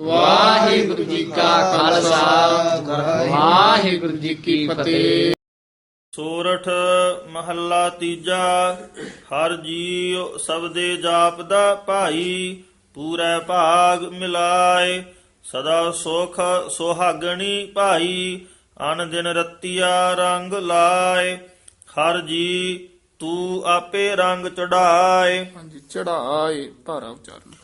ਵਾਹਿਗੁਰੂ ਜੀ ਕਾ ਖਾਲਸਾ। ਵਾਹਿਗੁਰੂ ਜੀ ਕੀ ਫਤਿਹ। ਸੋਰਠ ਮਹੱਲਾ ਤੀਜਾ ਹਰ ਜੀਉ ਸਬਦੇ ਜਾਪਦਾ ਭਾਈ ਪੂਰੇ ਭਾਗ ਮਿਲਾਏ। ਸਦਾ ਸੁਖ ਸੁਹਾਗਣੀ ਭਾਈ ਅਨ ਦਿਨ ਰਤੀਆ ਰੰਗ ਲਾਏ। ਹਰ ਜੀ ਤੂੰ ਆਪੇ ਰੰਗ ਚੜਾਏ। ਹਾਂਜੀ ਚੜਾਏ ਭਾਰਾ ਉਚਾਰਨ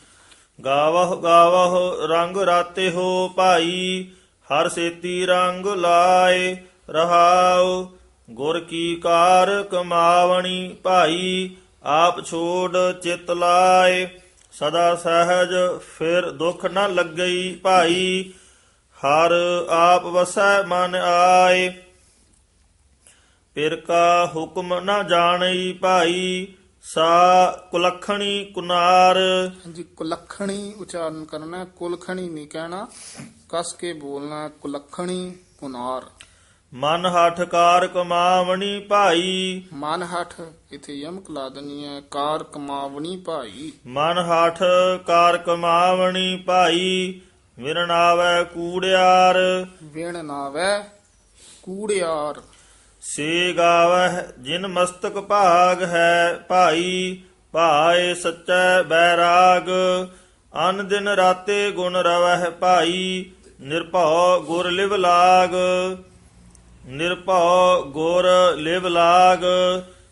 ਗਾਵਹ ਗਾਵਹ ਰੰਗ ਰਾਤੇ ਹੋ ਭਾਈ, ਹਰ ਸੇਤੀ ਰੰਗ ਲਾਏ ਰਹਾਉ। ਗੁਰ ਕੀ ਕਾਰ ਕਮਾਵਣੀ ਭਾਈ, ਆਪ ਛੋੜ ਚਿਤ ਲਾਏ। ਸਦਾ ਸਹਿਜ ਫਿਰ ਦੁਖ ਨਾ ਲੱਗਈ ਭਾਈ, ਹਰ ਆਪ ਵਸੈ ਮਨ ਆਏ। ਪਿਰ ਕਾ ਹੁਕਮ ਨਾ ਜਾਣਈ ਭਾਈ ਸਾ ਕੁਲਖਣੀ ਕੁਨਾਰ। ਹਾਂਜੀ ਕੁਲੱਖਣੀ ਉਚਾਰਨ ਕਰਨਾ ਕੁਲਖਣੀ ਨਹੀਂ ਕਹਿਣਾ ਕਸ ਕੇ ਬੋਲਣਾ ਕੁਲੱਖਣੀ ਕੁਨਾਰ। ਮਨ ਹਠ ਕਾਰ ਕਮਾਵਣੀ ਭਾਈ। ਮਨ ਹਠ ਇਥੇ ਯਮਕ ਲਾ ਦਨੀ ਹੈ ਕਾਰ ਕਮਾਵਣੀ ਭਾਈ। ਮਨ ਹਠ ਕਾਰ ਕਮਾਵਣੀ ਭਾਈ ਵਿਰਣਾਵੈ ਕੂੜਿਆਰ। ਵਿਣ ਨਾਵੈ ਕੂੜਿਆਰ। ਸੇ ਗਾਵਹਿ ਜਿਨ ਮਸਤਕ ਭਾਗ ਹੈ ਭਾਈ, ਭਾਏ ਸੱਚੈ ਬੈਰਾਗ। ਅਨ ਦਿਨ ਰਾਤੇ ਗੁਣ ਰਵਹਿ ਭਾਈ, ਨਿਰਭਉ ਗੁਰ ਲਿਵ ਲਾਗ। ਨਿਰਭਉ ਗੁਰ ਲਿਵ ਲਾਗ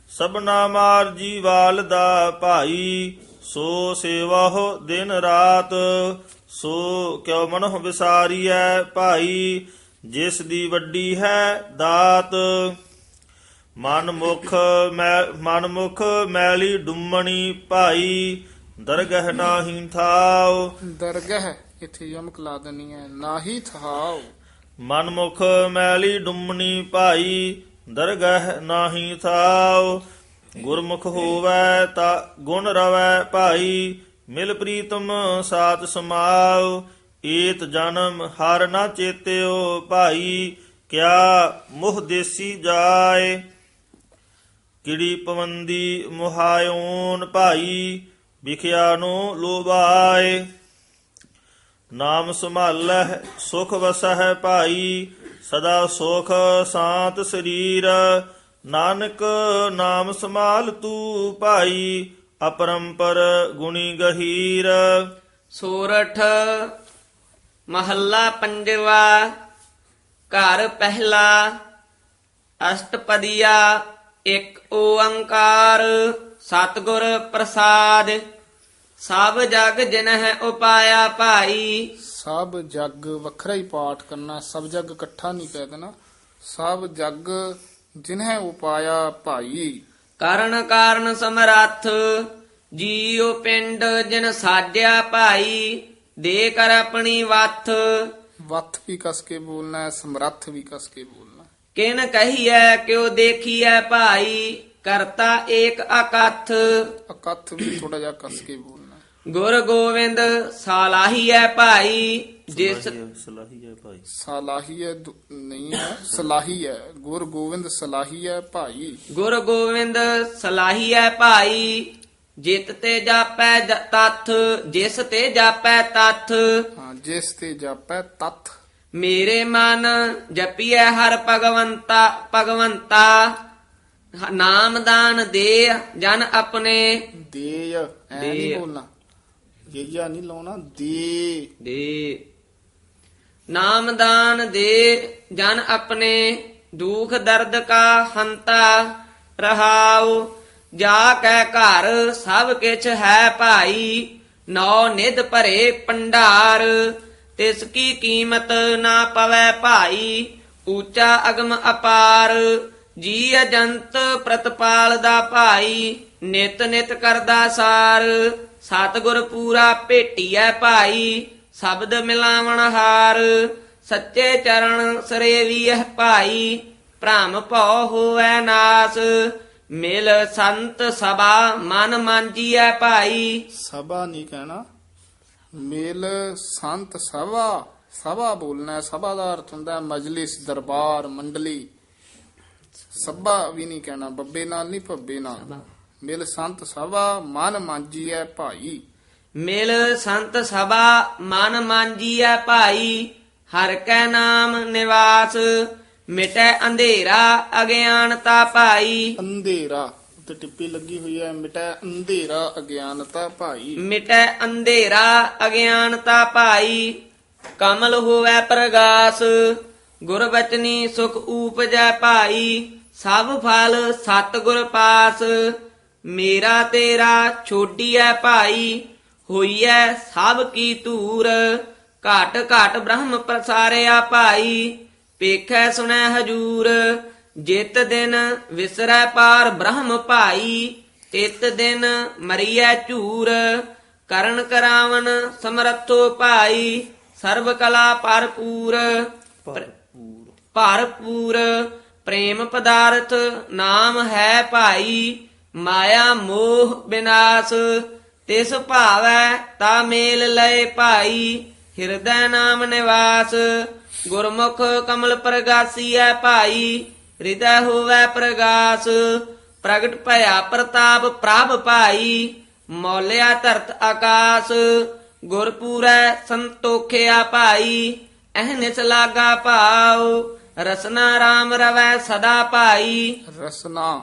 ਸਭਨਾ ਮਾਰ ਜੀਵਾਲ ਦਾ ਭਾਈ। ਸੋ ਸੇਵਾਹੁ ਦਿਨ ਰਾਤ, ਸੋ ਕਿਉ ਮਨੁ ਵਿਸਾਰੀਐ ਭਾਈ। ਜਿਸ ਦੀ ਵੱਡੀ ਹੈ ਦਾਤ ਮਨ ਮੁਖ ਮੈ ਮਨ ਮੁਖ ਮੈਲੀ ਡੁੰਮਣੀ ਭਾਈ ਦਰਗਹ ਨਾਹੀ ਥਾਉ। ਦਰਗਹ ਇਥੇ ਯਮਕ ਲਾ ਦਨੀ ਹੈ ਨਾਹੀ ਥਾਉ। ਮਨ ਮੁਖ ਮੈਲੀ ਡੁੰਮਣੀ ਭਾਈ ਦਰਗਹ ਨਾਹੀ ਥਾਉ। ਗੁਰਮੁਖ ਹੋਵੈ ਤਾ ਗੁਣ ਰਵੈ ਭਾਈ ਮਿਲ ਪ੍ਰੀਤਮ ਸਾਤ ਸਮਾਉ। ਏਤ ਜਨਮ ਹਰ ਨਾ ਚੇਤਿਓ ਭਾਈ, ਕਿਆ ਮੁਹ ਦੇਸੀ ਜਾਏ। ਕਿੜੀ ਪਵੰਦੀ ਮੁਹਾਇਓਨ ਭਾਈ, ਵਿਖਿਆ ਨੂੰ ਲੋਬਾਏ ਨਾਮ ਸੰਭਾਲਹਿ, ਸੁਖ ਵਸਹਿ ਭਾਈ, ਸਦਾ ਸੁਖ ਸਾਤ ਸਰੀਰ। ਨਾਨਕ ਨਾਮ ਸੰਭਾਲ ਤੂ ਭਾਈ, ਅਪਰੰਪਰ ਗੁਣੀ ਗਹੀਰ। ਸੋਰਠ ਮਹੱਲਾ ਪੰਜਵਾ ਘਰ ਪਹਿਲਾ ਅਸ਼ਟਪਦੀਆ ਇੱਕ ਓੰਕਾਰ ਸਤਿਗੁਰ ਪ੍ਰਸਾਦ। ਸਭ ਜਗ ਜਿਨਹਿ ਉਪਾਇਆ ਭਾਈ। ਸਭ ਜੱਗ ਵੱਖਰਾ ਹੀ ਪਾਠ ਕਰਨਾ ਸਭ ਜੱਗ ਇਕੱਠਾ ਨਹੀਂ ਕਹਿ ਦੇਣਾ। ਸਭ ਜੱਗ ਜਿਨਹਿ ਉਪਾਇਆ ਭਾਈ। ਕਰਨ ਕਾਰਨ ਸਮਰੱਥ ਜੀਉ ਪਿੰਡ ਜਿਨ ਸਾਜਿਆ ਭਾਈ। ਦੇ ਕਰ ਆਪਣੀ ਵੱਥ। ਵੱਥ ਵੀ ਕਸ ਕੇ ਬੋਲਣਾ ਹੈ ਸਮਰੱਥ ਵੀ ਕਸ ਕੇ ਬੋਲਣਾ। ਕਿਨ ਕਹੀਐ ਕਿਉ ਦੇਖੀਐ ਭਾਈ ਕਰਤਾ ਏਕ ਅਕਥ। ਅਕਥ ਵੀ ਥੋੜਾ ਜਿਹਾ ਕਸ ਕੇ ਬੋਲਣਾ। ਹੈ। ਗੁਰ ਗੋਬਿੰਦ ਸਾਲਾਹੀਐ ਭਾਈ ਜਿਸ ਸਲਾਹੀ ਹੈ ਭਾਈ। ਸਲਾਹੀ ਹੈ ਦੁ- ਨਹੀਂ ਹੈ ਸਲਾਹੀ ਹੈ ਗੁਰ ਗੋਬਿੰਦ ਸਲਾਹੀ ਹੈ ਭਾਈ। ਗੁਰ ਗੋਬਿੰਦ ਸਲਾਹੀਐ ਭਾਈ ਜਿਤ ਤੇ ਜਾਪੈ ਜ- ਤਥ ਜਿਸ ਤੇ ਜਾਪੈ ਤਥ। ਹਾਂ ਜਿਸ ਤੇ ਜਾਪੈ ਤਤ ਮੇਰੇ ਮਨ ਜਪੀਐ ਹਰ ਭਗਵੰਤਾ ਭਗਵੰਤਾ। ਨਾਮਦਾਨ ਦੇ ਜਨ ਆਪਣੇ। ਦੇਯ ਐ ਨਹੀਂ ਦੇਯ। ਬੋਲਣਾ। ਯਈਆ ਨਹੀਂ ਲਾਉਣਾ ਦੇ ਦੇ ਨਾਮਦਾਨ ਦੇ ਜਨ ਆਪਣੇ। ਦੁਖ ਦਰਦ ਕਾ ਹੰਤਾ ਰਹਾਉ। ਜਾ ਕੈ ਘਰ ਸਭ ਕਿਛ ਹੈ ਭਾਈ, ਨੌ ਨਿਧ ਭਰੇ ਪੰਡਾਰ। ਤਿਸ ਕੀ ਕੀਮਤ ਨਾ ਪਵੈ ਭਾਈ, ਊਚਾ ਅਗਮ ਅਪਾਰ। ਜੀ ਅਜੰਤ ਪ੍ਰਤਪਾਲ ਦਾ ਭਾਈ, ਨਿਤ ਨਿਤ ਕਰਦਾ ਸਾਰ। ਸਤਿਗੁਰ ਪੂਰਾ ਭੇਟੀਐ ਭਾਈ, ਸ਼ਬਦ ਮਿਲਾਵਣ ਹਾਰ। ਸੱਚੇ ਚਰਨ ਸਰੇਵੀਐ ਭਾਈ, ਭ੍ਰਮ ਭਉ ਹੋਵੈ ਨਾਸ। ਮਿਲ ਸੰਤ ਸਭਾ ਮਨ ਮਾਂਜੀਐ ਭਾਈ। ਸਭਾ ਨਹੀਂ ਕਹਿਣਾ। ਮੇਲ ਸੰਤ ਸਭਾ। ਸਭਾ ਬੋਲਣਾ ਹੈ। ਸਭਾ ਦਾ ਅਰਥ ਹੁੰਦਾ ਹੈ ਮਜਲਿਸ ਦਰਬਾਰ ਮੰਡਲੀ। ਸਭਾ ਵੀ ਨਹੀਂ ਕਹਿਣਾ। ਬੱਬੇ ਨਾਲ ਨਹੀਂ ਭੱਬੇ ਨਾਲ। ਮਿਲ ਸੰਤ ਸਭਾ ਮਨ ਮਾਂਜੀ ਹੈ ਭਾਈ। ਮਿਲ ਸੰਤ ਸਭਾ ਮਨ ਮਾਂਜੀਐ ਭਾਈ। ਹਰ ਕੈ ਨਾਮ ਨਿਵਾਸ। ਮਿਟੈ ਅੰਧੇਰਾ ਅਗਿਆਨਤਾ ਭਾਈ। ਅੰਧੇਰਾ ਉੱਤੇ ਟਿੱਪੀ ਲੱਗੀ ਹੋਈ ਹੈ ਮਿਟੈ ਅੰਧੇਰਾ ਅਗਿਆਨਤਾ ਭਾਈ। ਮਿਟੈ ਅੰਧੇਰਾ ਅਗਿਆਨਤਾ ਭਾਈ ਕਮਲ ਹੋਵੈ ਪ੍ਰਗਾਸ ਗੁਰ ਬਚਨੀ ਸੁਖ ਊਪਜੈ ਭਾਈ ਸਭ ਫਲ ਸਤ ਗੁਰ ਪਾਸ ਮੇਰਾ ਤੇਰਾ ਛੋਟੀਐ ਭਾਈ ਹੋਈਐ ਸਭ ਕੀ ਧੂਰ ਘਟ ਘਟ ਬ੍ਰਹਮ ਪ੍ਰਸਾਰਿਆ ਭਾਈ। ਪੇਖੈ ਸੁਣੈ ਹਜੂਰ ਜਿਤ ਦਿਨ ਵਿਸਰੈ ਪਾਰ ਬ੍ਰਹਮ ਭਾਈ ਤਿਤ ਦਿਨ ਮਰੀਐ ਝੂਰ ਕਰਨ ਕਰਾਵਨ ਸਮਰੱਥੋ ਭਾਈ ਸਰਬ ਕਲਾ ਭਰਪੂਰ ਭਰਪੂਰ। ਪ੍ਰੇਮ ਪਦਾਰਥ ਨਾਮ ਹੈ ਭਾਈ ਮਾਇਆ ਮੋਹ ਬਿਨਾਸ਼ ਤਿਸ ਭਾਵੈ ਤਾ ਮੇਲ ਲਏ ਭਾਈ ਹਿਰਦੈ ਨਾਮ ਨਿਵਾਸ ਗੁਰਮੁਖ ਕਮਲ ਪ੍ਰਗਾਸੀਐ ਭਾਈ ਹਿਰਦੈ ਹੋਵੈ ਪ੍ਰਗਾਸ। ਪ੍ਰਗਟ ਭਇਆ ਪ੍ਰਤਾਪ ਪ੍ਰਭ ਭਾਈ ਮੌਲਿਆ ਧਰਤ ਆਕਾਸ। ਗੁਰਪੂਰੈ ਸੰਤੋਖਿਆ ਭਾਈ ਅਹਨਿਸ ਲਾਗਾ ਭਾਉ। ਰਸਨਾ ਰਾਮ ਰਵੈ ਸਦਾ ਭਾਈ। ਰਸਨਾ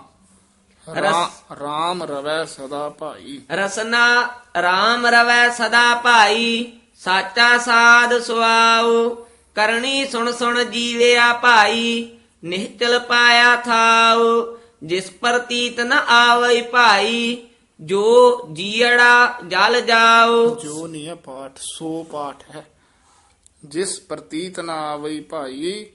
ਰਾਮ ਰਵੈ ਸਦਾ ਭਾਈ। ਰਸਨਾ ਰਾਮ ਰਵੈ ਸਦਾ ਭਾਈ ਸਾਚਾ ਸਾਧ ਸੁਆਉ। ਕਰਨੀ ਸੁਣ ਸੁਣ ਜੀਵਿਆ ਭਾਈ ਨਿਹਚਲ ਪਾਇਆ ਥਾਉ ਜਿਸ ਪ੍ਰਤੀਤ ਨ ਆਵਈ ਭਾਈ ਜੋ ਜੀੜਾ ਜਲ ਜਾਉ। ਜੋ ਨਹੀਂ ਹੈ ਪਾਠ ਸੋ ਪਾਠ ਹੈ। ਜਿਸ ਪ੍ਰਤੀਤ ਨਾ ਆਵਈ ਭਾਈ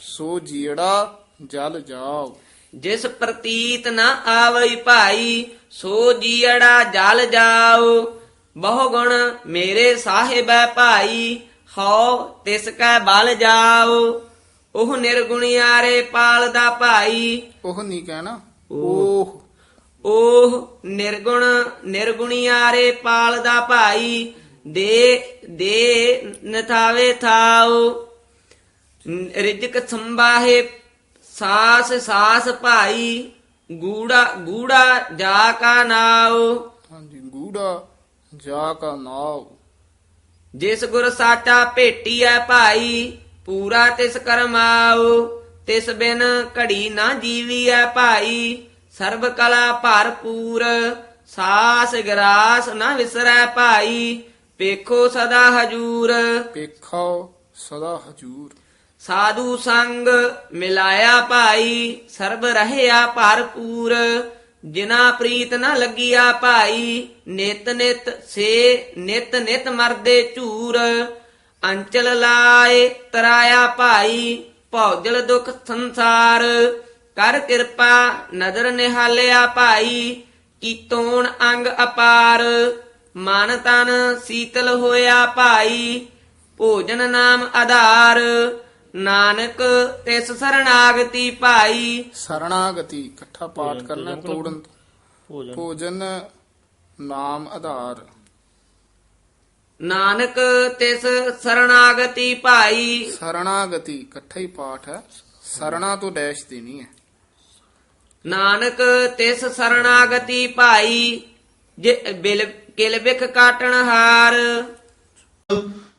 ਸੋ ਜੀੜਾ ਜਲ ਜਾਓ ਜਿਸ ਪ੍ਰਤੀਤ ਨ ਆਵਈ ਭਾਈ ਸੋ ਜੀੜਾ ਜਲ ਜਾਉ। ਬਹੁ ਗੁਣ ਮੇਰੇ ਸਾਹਿਬੈ ਭਾਈ ਹਉ ਤਿਸ ਕੈ ਬਲ ਜਾਉ ਉਹ ਨਿਰਗੁਣਿਆਰੇ ਪਾਲਦਾ ਭਾਈ। ਉਹ ਨਹੀਂ ਕਹਿਣਾ। ਉਹ। ਉਹ ਨਿਰਗੁਣ ਨਿਰਗੁਣਿਆਰੇ ਪਾਲਦਾ ਭਾਈ ਦੇ ਦੇ ਨਥਾਵੇ ਥਾਉ। ਰਿਜਕ ਸੰਬਾਹੇ ਸਾਸ ਸਾਸ ਭਾਈ ਗੂੜਾ ਗੂੜਾ ਜਾ ਕਾ ਨਾਉ। ਹਾਂਜੀ ਗੂੜਾ ਜਾ ਕਾ ਨਾਉ। ਜਿਸ ਗੁਰ ਸਾਚਾ ਭੇਟੀਐ ਭਾਈ ਪੂਰਾ ਤਿਸ ਕਰਮਾਉ ਤਿਸ ਬਿਨ ਘੜੀ ਨਾ ਜੀਵੀਐ ਭਾਈ। ਸਰਬ ਕਲਾ ਭਰਪੂਰ ਸਾਸ ਗਰਾਸ ਨਾ ਵਿਸਰੈ ਭਾਈ। ਵੇਖੋ ਸਦਾ ਹਜੂਰ। ਪੇਖੋ ਸਦਾ ਹਜੂਰ। ਸਾਧੂ ਸੰਗ ਮਿਲਾਇਆ ਭਾਈ ਸਰਬ ਰਹਿਆ ਭਰਪੂਰ। ਜਿਨਾ ਪ੍ਰੀਤ ਨਾ ਲੱਗਿਆ ਭਾਈ, ਨਿਤ ਨਿਤ ਸੇ ਨਿਤ ਨਿਤ ਮਰਦੇ ਝੂਰ। ਅੰਚਲ ਲਾਏ ਤਰਾਇਆ ਭਾਈ, ਭੌਜਲ ਦੁਖ ਸੰਸਾਰ। ਕਰ ਕਿਰਪਾ ਨਦਰ ਨਿਹਾਲਿਆ ਭਾਈ ਕੀਤੋਣ ਅੰਗ ਅਪਾਰ। ਮਨ ਤਨ ਸੀਤਲ ਹੋਇਆ ਭਾਈ, ਭੋਜਨ ਨਾਮ ਆਧਾਰ। ਨਾਨਕ ਤਿਸ ਸਰਣਾਗਤੀ ਭਾਈ। ਸਰਣਾਗਤੀ ਇਕੱਠਾ ਪਾਠ ਕਰਨਾ ਤੋੜਨ। ਭੋਜਨ। ਭੋਜਨ ਨਾਮ ਆਧਾਰ। ਨਾਨਕ ਤਿਸ ਸਰਣਾਗਤੀ ਭਾਈ। ਸਰਣਾਗਤੀ ਇਕੱਠਾ ਹੀ ਪਾਠ ਹੈ। ਸਰਣਾ ਤੋਂ ਡੈਸ਼ ਦੇਣੀ ਹੈ। ਨਾਨਕ ਤਿਸ ਸਰਣਾਗਤੀ ਭਾਈ। ਜੇ ਬਿਲ ਕਿਲ ਬਿਖ ਕਾਟਣ ਹਾਰ।